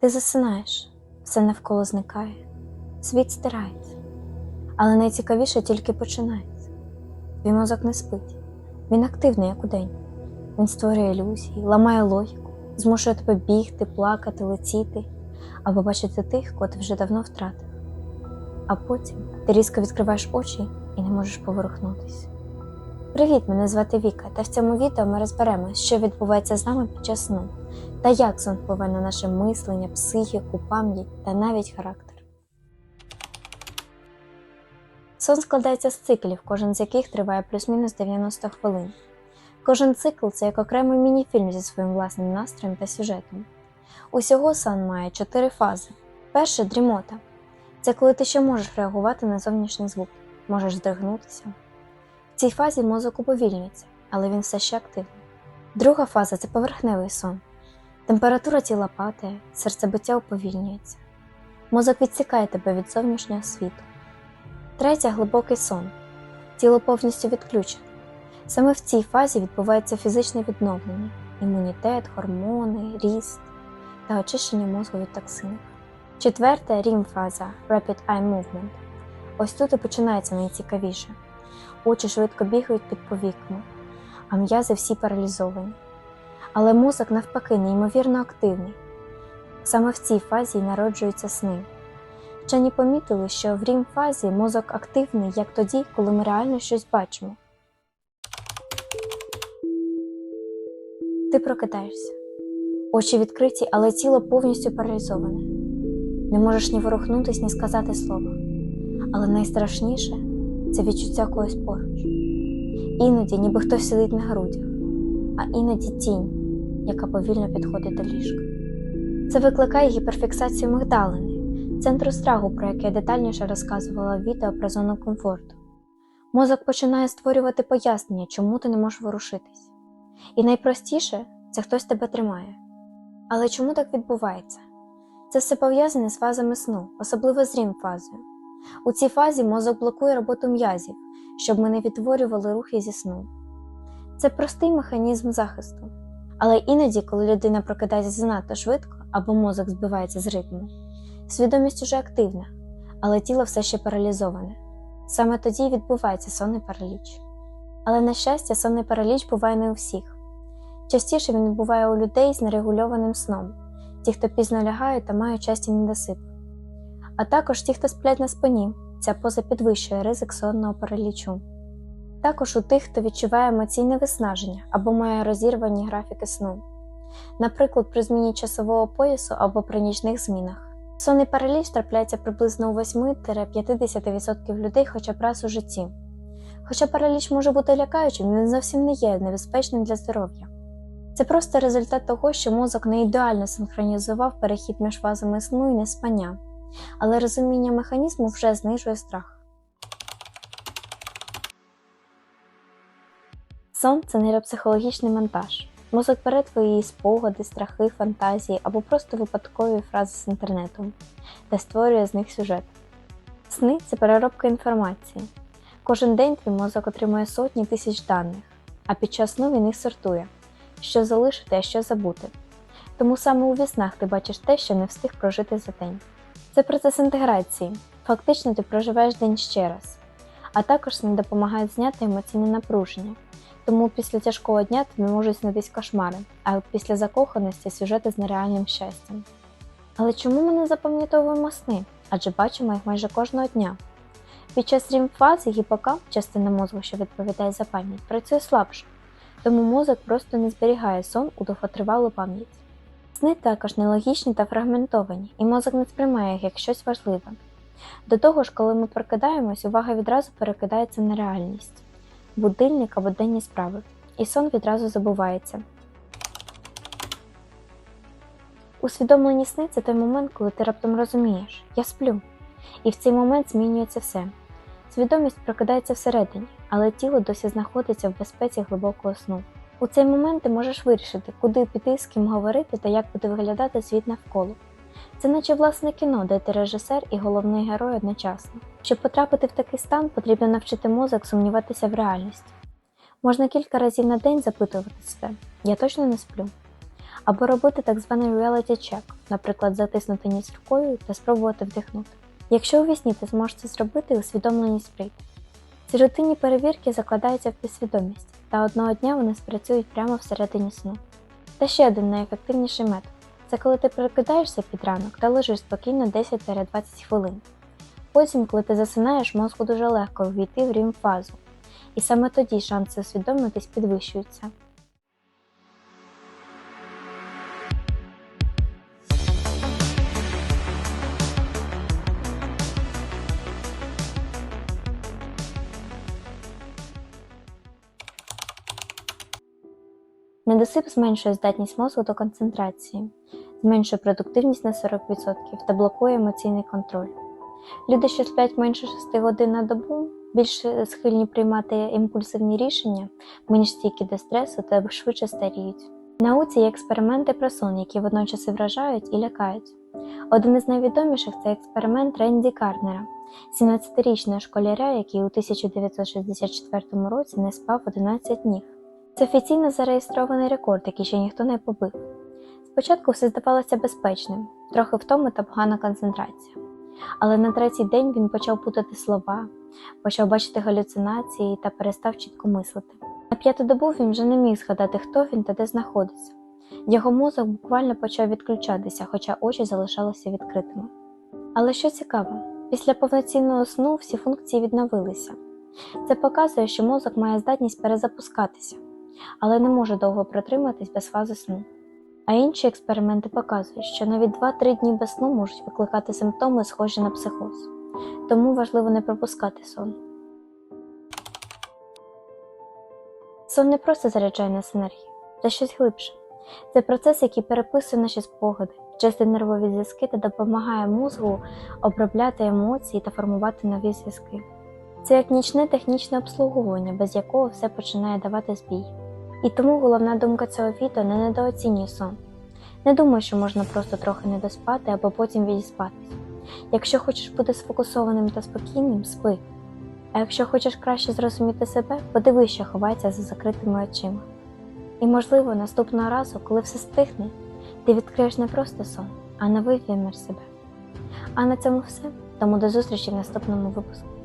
Ти засинаєш, все навколо зникає, світ стирається. Але найцікавіше тільки починається. Твій мозок не спить, він активний, як удень. Він створює ілюзії, ламає логіку, змушує тебе бігти, плакати, летіти або бачити тих, кого ти вже давно втратив. А потім ти різко відкриваєш очі і не можеш поворухнутися. Привіт, мене звати Віка, та в цьому відео ми розберемо, що відбувається з нами під час сну та як сон впливає на наше мислення, психіку, пам'ять та навіть характер. Сон складається з циклів, кожен з яких триває плюс-мінус 90 хвилин. Кожен цикл це як окремий мініфільм зі своїм власним настроєм та сюжетом. Усього сон має чотири фази. Перша дрімота це коли ти ще можеш реагувати на зовнішній звук, можеш здригнутися. В цій фазі мозок уповільнюється, але він все ще активний. Друга фаза це поверхневий сон. Температура тіла падає, серцебиття уповільнюється. Мозок відсікає тебе від зовнішнього світу. Третя глибокий сон. Тіло повністю відключене. Саме в цій фазі відбувається фізичне відновлення, імунітет, гормони, ріст та очищення мозку від токсинів. Четверта рім-фаза Rapid Eye Movement. Ось тут і починається найцікавіше. Очі швидко бігають під повіками, а м'язи всі паралізовані. Але мозок навпаки неймовірно активний. Саме в цій фазі й народжуються сни. Вчені помітили, що в рім фазі мозок активний як тоді, коли ми реально щось бачимо. Ти прокидаєшся. Очі відкриті, але тіло повністю паралізоване. Не можеш ні ворухнутись, ні сказати слова. Але найстрашніше це відчуття когось поруч. Іноді, ніби хтось сидить на грудях, а іноді тінь, яка повільно підходить до ліжка. Це викликає гіперфіксацію мигдалини, центру страху, про яке я детальніше розказувала в відео про зону комфорту. Мозок починає створювати пояснення, чому ти не можеш ворушитись. І найпростіше це хтось тебе тримає. Але чому так відбувається? Це все пов'язане з фазами сну, особливо з рім фазою. У цій фазі мозок блокує роботу м'язів, щоб ми не відтворювали рухи зі сну. Це простий механізм захисту. Але іноді, коли людина прокидається занадто швидко або мозок збивається з ритму, свідомість уже активна, але тіло все ще паралізоване. Саме тоді відбувається сонний параліч. Але, на щастя, сонний параліч буває не у всіх. Частіше він буває у людей з нерегульованим сном, ті, хто пізно лягають та мають часті недосип. А також ті, хто сплять на спині, ця поза підвищує ризик сонного паралічу. Також у тих, хто відчуває емоційне виснаження або має розірвані графіки сну, наприклад, при зміні часового поясу або при нічних змінах. Сонний параліч трапляється приблизно у 8-50% людей хоча б раз у житті. Хоча параліч може бути лякаючим, він зовсім не є небезпечним для здоров'я. Це просто результат того, що мозок не ідеально синхронізував перехід між фазами сну і неспання, але розуміння механізму вже знижує страх. Сон це нейропсихологічний монтаж. Мозок бере твої спогади, страхи, фантазії або просто випадкові фрази з інтернету та створює з них сюжет. Сни це переробка інформації. Кожен день твій мозок отримує сотні тисяч даних, а під час сну він їх сортує, що залишити, а що забути. Тому саме у віснах ти бачиш те, що не встиг прожити за день. Це процес інтеграції. Фактично ти проживаєш день ще раз, а також сни допомагають зняти емоційне напруження. Тому після тяжкого дня тобі можуть снитись кошмари, а після закоханості сюжети з нереальним щастям. Але чому ми не запам'ятовуємо сни? Адже бачимо їх майже кожного дня. Під час рім-фази гіпокамп, частина мозку, що відповідає за пам'ять, працює слабше, тому мозок просто не зберігає сон у довготривалу пам'ять. Сни також нелогічні та фрагментовані, і мозок не сприймає їх як щось важливе. До того ж, коли ми прокидаємось, увага відразу перекидається на реальність будильник або денні справи, і сон відразу забувається. Усвідомлені сни це той момент, коли ти раптом розумієш, я сплю. І в цей момент змінюється все. Свідомість прокидається всередині, але тіло досі знаходиться в безпеці глибокого сну. У цей момент ти можеш вирішити, куди піти, з ким говорити та як буде виглядати світ навколо. Це наче власне кіно, де ти режисер і головний герой одночасно. Щоб потрапити в такий стан, потрібно навчити мозок сумніватися в реальності. Можна кілька разів на день запитувати себе, я точно не сплю. Або робити так званий reality check, наприклад, затиснути ніс рукою та спробувати вдихнути. Якщо у вісні ти зможеш це зробити, усвідомленість прийде. Ці рутинні перевірки закладаються в підсвідомість, та одного дня вони спрацюють прямо всередині сну. Та ще один найефективніший метод це коли ти прокидаєшся під ранок та лежиш спокійно 10-20 хвилин. Потім, коли ти засинаєш, мозку дуже легко ввійти в рім фазу, і саме тоді шанси усвідомитись підвищуються. Недосип зменшує здатність мозку до концентрації, зменшує продуктивність на 40% та блокує емоційний контроль. Люди, що сплять менше 6 годин на добу, більш схильні приймати імпульсивні рішення, менш стійкі до стресу та швидше старіють. Науці є експерименти про сон, які водночас і вражають і лякають. Один із найвідоміших це експеримент Ренді Карнера, 17-річного школяря, який у 1964 році не спав 11 днів. Це офіційно зареєстрований рекорд, який ще ніхто не побив. Спочатку все здавалося безпечним, трохи втоми та погана концентрація. Але на третій день він почав путати слова, почав бачити галюцинації та перестав чітко мислити. На п'яту добу він вже не міг згадати, хто він та де знаходиться. Його мозок буквально почав відключатися, хоча очі залишалися відкритими. Але що цікаво, після повноцінного сну всі функції відновилися. Це показує, що мозок має здатність перезапускатися, але не може довго протриматись без фази сну. А інші експерименти показують, що навіть 2-3 дні без сну можуть викликати симптоми, схожі на психоз. Тому важливо не пропускати сон. Сон не просто заряджає нас енергію, це щось глибше. Це процес, який переписує наші спогади, чистить нервові зв'язки та допомагає мозку обробляти емоції та формувати нові зв'язки. Це як нічне технічне обслуговування, без якого все починає давати збій. І тому головна думка цього відео не недооцінюй сон. Не думай, що можна просто трохи не доспати або потім відіспатись. Якщо хочеш бути сфокусованим та спокійним, спи. А якщо хочеш краще зрозуміти себе, подивись, що ховається за закритими очима. І, можливо, наступного разу, коли все стихне, ти відкриєш не просто сон, а новий вимір себе. А на цьому все. Тому до зустрічі в наступному випуску.